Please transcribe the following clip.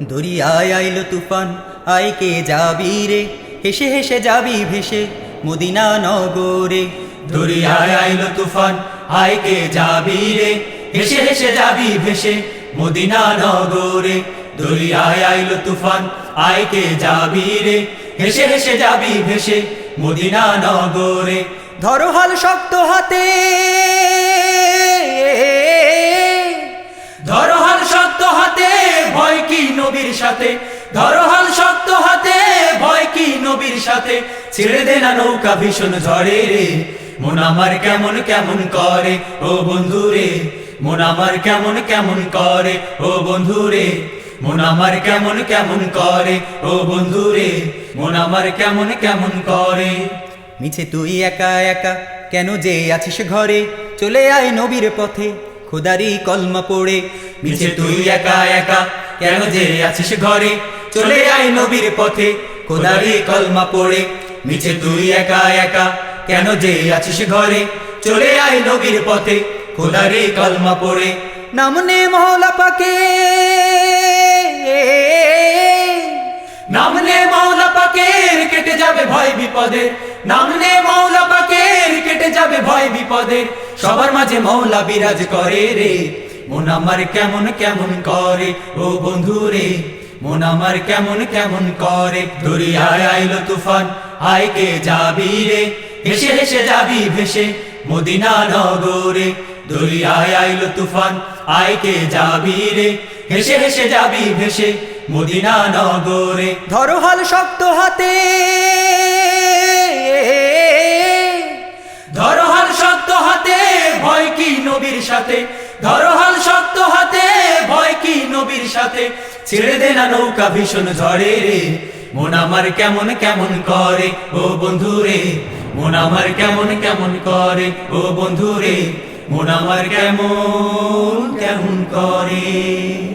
দরিয়ায় আইল তুফান আয় কে যাবি রে? হেসে হেসে যাবি ভেসে মদিনা নগরে। দরিয়ায় আইল তুফান আয় কে যাবি রে? হেসে হেসে যাবি ভেসে মদিনা নগরে। দরিয়ায় আইল তুফান আয় কে যাবি রে? হেসে হেসে যাবি ভেসে মদিনা নগরে। ধরো হাল শক্ত হাতে। কি নবীর সাথে? ধরো হাল শক্ত হাতে ভয় কি নবীর সাথে? ছেড়ে দে না নৌকা ভীষণ ঝড়ে রে। মন আমার কেমন কেমন করে ও বন্ধু রে। মন আমার কেমন কেমন করে ও বন্ধু রে। মন আমার কেমন কেমন করে ও বন্ধু রে। মন আমার কেমন কেমন করে। মিছে তুই একা একা কেন যে আছিস ঘরে? চলে আয় নবীর পথে খোদারি কলমা পড়ে। মিছে তুই একা একা কেন যে আছিস ঘরে? চলে আয় নবীর পথে, খোদারি কলমা পড়ে, মিছে তুই একা একা। কেন যে আছিস ঘরে? চলে আয় নবীর পথে, খোদারি কলমা পড়ে। নামনে মহলা পাকে। নামনে মৌলা পাকের কেটে যাবে ভয় বিপদের নামনে মৌলা পাকের কেটে যাবে ভয় বিপদের সবার মাঝে মৌলা বিরাজ করে রে। মন আমার কেমন কেমন করে? ও বন্ধু রে মন আমার কেমন কেমন করে? দরিয়ায় আইলো তুফান আয় কে যাবি রে? হেসে হেসে যাবি ভেসে মদিনা নগরে। দরিয়ায় আইলো তুফান আয় কে যাবি রে? হেসে হেসে যাবি ভেসে মদিনা নগরে। ধরো হাল শক্ত হাতে। ধরো হাল শক্ত হাতে ভয় কি নবীর সাথে? ধরো ছেড়ে দে না নৌকা ভীষণ ঝরে রে। মন আমার কেমন কেমন করে, ও বন্ধু রে। মন আমার কেমন কেমন করে, ও বন্ধু রে। মন আমার কেমন কেমন করে।